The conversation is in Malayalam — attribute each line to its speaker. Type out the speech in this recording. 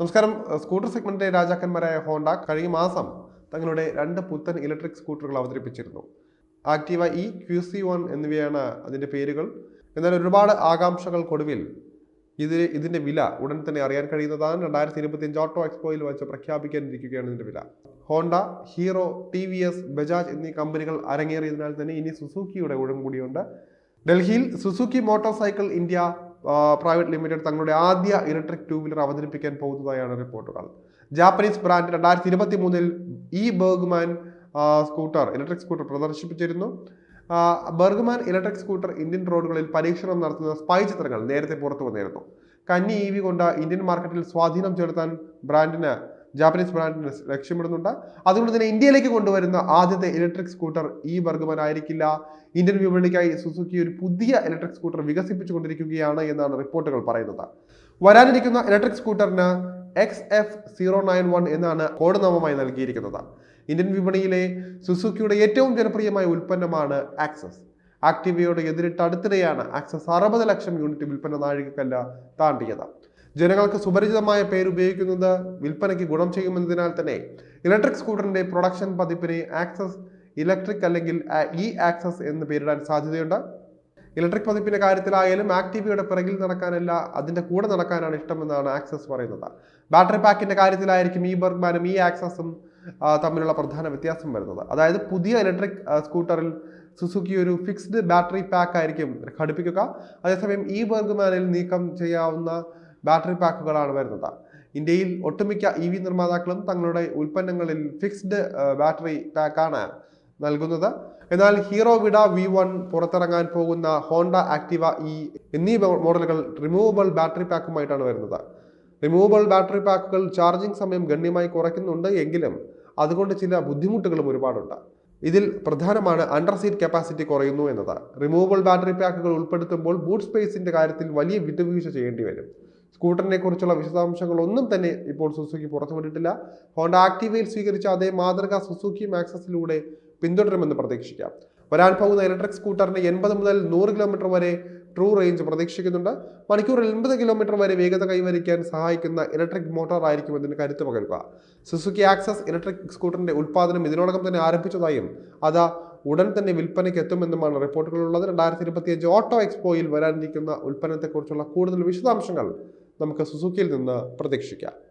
Speaker 1: നമസ്കാരം. സ്കൂട്ടർ സെഗ്മെന്റിലെ രാജാക്കന്മാരായ ഹോണ്ട കഴിഞ്ഞ മാസം തങ്ങളുടെ രണ്ട് പുത്തൻ ഇലക്ട്രിക് സ്കൂട്ടറുകൾ അവതരിപ്പിച്ചിരുന്നു. Activa e Q C one എന്നിവയാണ് അതിന്റെ പേരുകൾ. എന്നാൽ ഒരുപാട് ആകാംക്ഷകൾക്കൊടുവിൽ ഇത് ഇതിന്റെ വില ഉടൻ തന്നെ അറിയാൻ കഴിയുന്നതാണ്. രണ്ടായിരത്തി ഇരുപത്തിയഞ്ച് ഓട്ടോ എക്സ്പോയിൽ വെച്ച് പ്രഖ്യാപിക്കാനിരിക്കുകയാണ് ഇതിന്റെ വില. Honda Hero T V S Bajaj എന്നീ കമ്പനികൾ അരങ്ങേറിയതിനാൽ തന്നെ ഇനി സുസുക്കിയുടെ ഊഴം കൂടിയുണ്ട്. ഡൽഹിയിൽ Suzuki motorcycle India private limited തങ്ങളുടെ ആദ്യ ഇലക്ട്രിക് ടൂ വീലർ അവതരിപ്പിക്കാൻ പോകുന്നതായാണ് റിപ്പോർട്ടുകൾ. ജാപ്പനീസ് ബ്രാൻഡ് രണ്ടായിരത്തി ഇരുപത്തി മൂന്നിൽ e Burgman scooter electric scooter പ്രദർശിപ്പിച്ചിരുന്നു. Burgman electric scooter Indian റോഡുകളിൽ പരീക്ഷണം നടത്തുന്ന സ്പൈ ചിത്രങ്ങൾ നേരത്തെ പുറത്തു വന്നിരുന്നു കന്നി ഇ വി കൊണ്ട് ഇന്ത്യൻ മാർക്കറ്റിൽ സ്വാധീനം ചെലുത്താൻ ബ്രാൻഡിന് ജാപ്പനീസ് ബ്രാൻഡിന് ലക്ഷ്യമിടുന്നുണ്ട്. അതുകൊണ്ട് തന്നെ ഇന്ത്യയിലേക്ക് കൊണ്ടുവരുന്ന ആദ്യത്തെ ഇലക്ട്രിക് സ്കൂട്ടർ ഈ ബർഗ്മാൻ ആയിരിക്കില്ല ഇന്ത്യൻ വിപണിക്കായി സുസുക്കി ഒരു പുതിയ ഇലക്ട്രിക് സ്കൂട്ടർ വികസിപ്പിച്ചുകൊണ്ടിരിക്കുകയാണ് എന്നാണ് റിപ്പോർട്ടുകൾ പറയുന്നത്. വരാനിരിക്കുന്ന electric സ്കൂട്ടറിന് X F zero nine one എന്നാണ് കോഡ് നാമമായി നൽകിയിരിക്കുന്നത്. ഇന്ത്യൻ വിപണിയിലെ സുസുക്കിയുടെ ഏറ്റവും ജനപ്രിയമായ ഉൽപ്പന്നമാണ് ആക്സസ് ആക്ടിവയോട് എതിരിട്ട് അടുത്തിടെയാണ് ആക്സസ് അറുപത് ലക്ഷം യൂണിറ്റ് വിൽപ്പന നാഴികക്കല്ല താണ്ടിയത്. ജനങ്ങൾക്ക് സുപരിചിതമായ പേര് ഉപയോഗിക്കുന്നത് വിൽപ്പനയ്ക്ക് ഗുണം ചെയ്യുമെന്നതിനാൽ തന്നെ ഇലക്ട്രിക് സ്കൂട്ടറിന്റെ പ്രൊഡക്ഷൻ പതിപ്പിന് ആക്സസ് ഇലക്ട്രിക് അല്ലെങ്കിൽ ഇ ആക്സസ് എന്ന് പേരിടാൻ സാധ്യതയുണ്ട്. ഇലക്ട്രിക് പതിപ്പിന്റെ കാര്യത്തിലായാലും ആക്ടിവയുടെ പിറകിൽ നടക്കാനല്ല അതിന്റെ കൂടെ നടക്കാനാണ് ഇഷ്ടമെന്നാണ് ആക്സസ് പറയുന്നത്. ബാറ്ററി പാക്കിന്റെ കാര്യത്തിലായിരിക്കും ഈ ബർഗ്മാനും ഈ ആക്സസും തമ്മിലുള്ള പ്രധാന വ്യത്യാസം വരുന്നത്. അതായത് പുതിയ ഇലക്ട്രിക് സ്കൂട്ടറിൽ സുസുക്കി ഒരു ഫിക്സ്ഡ് ബാറ്ററി പാക്ക് ആയിരിക്കും ഘടിപ്പിക്കുക. അതേസമയം ഈ ബർഗ്മാനിൽ നീക്കം ചെയ്യാവുന്ന ബാറ്ററി പാക്കുകളാണ് വരുന്നത്. ഇന്ത്യയിൽ ഒട്ടുമിക്ക ഇ വി നിർമ്മാതാക്കളും തങ്ങളുടെ ഉൽപ്പന്നങ്ങളിൽ ഫിക്സ്ഡ് ബാറ്ററി പാക്കാണ് നൽകുന്നത്. എന്നാൽ ഹീറോ വിഡ വി വൺ പുറത്തിറങ്ങാൻ പോകുന്ന ഹോണ്ട ആക്ടിവ ഇ എന്നീ മോഡലുകൾ റിമൂവബിൾ ബാറ്ററി പാക്കുമായിട്ടാണ് വരുന്നത്. റിമൂവബിൾ ബാറ്ററി പാക്കുകൾ ചാർജിംഗ് സമയം ഗണ്യമായി കുറയ്ക്കുന്നുണ്ട് എങ്കിലും അതുകൊണ്ട് ചില ബുദ്ധിമുട്ടുകളും ഒരുപാടുണ്ട്. ഇതിൽ പ്രധാനമാണ് അണ്ടർ സീറ്റ് കപ്പാസിറ്റി കുറയുന്നു എന്നത്. റിമൂവബിൾ ബാറ്ററി പാക്കുകൾ ഉൾപ്പെടുത്തുമ്പോൾ ബൂട്ട് സ്പേസിന്റെ കാര്യത്തിൽ വലിയ വിട്ടുവീഴ്ച ചെയ്യേണ്ടി വരും. സ്കൂട്ടറിനെ കുറിച്ചുള്ള വിശദാംശങ്ങളൊന്നും തന്നെ ഇപ്പോൾ സുസുക്കി പുറത്തുവിട്ടിട്ടില്ല ഹോണ്ട ആക്ടിവയിൽ സ്വീകരിച്ച അതേ മാതൃക സുസുക്കി മാക്സസിലൂടെ പിന്തുടരുമെന്ന് പ്രതീക്ഷിക്കാം. വരാൻ പോകുന്ന ഇലക്ട്രിക് സ്കൂട്ടറിന് എൺപത് മുതൽ നൂറ് കിലോമീറ്റർ വരെ ട്രൂ റേഞ്ച് പ്രതീക്ഷിക്കുന്നുണ്ട്. മണിക്കൂറിൽ എൺപത് കിലോമീറ്റർ വരെ വേഗത കൈവരിക്കാൻ സഹായിക്കുന്ന ഇലക്ട്രിക് മോട്ടോർ ആയിരിക്കും ഇതിന് കരുത്ത് പകരുക. സുസുക്കി ആക്സസ് ഇലക്ട്രിക് സ്കൂട്ടറിന്റെ ഉൽപ്പാദനം ഇതിനോടകം തന്നെ ആരംഭിച്ചതായും അത് ഉടൻ തന്നെ വിൽപ്പനയ്ക്ക് എത്തുമെന്നുമാണ് റിപ്പോർട്ടുകളുള്ളത് രണ്ടായിരത്തി ഇരുപത്തിയഞ്ച് ഓട്ടോ എക്സ്പോയിൽ വരാനിരിക്കുന്ന ഉൽപ്പന്നത്തെക്കുറിച്ചുള്ള കൂടുതൽ വിശദാംശങ്ങൾ നമുക്ക് സുസുക്കിയിൽ നിന്ന് പ്രതീക്ഷിക്കാം.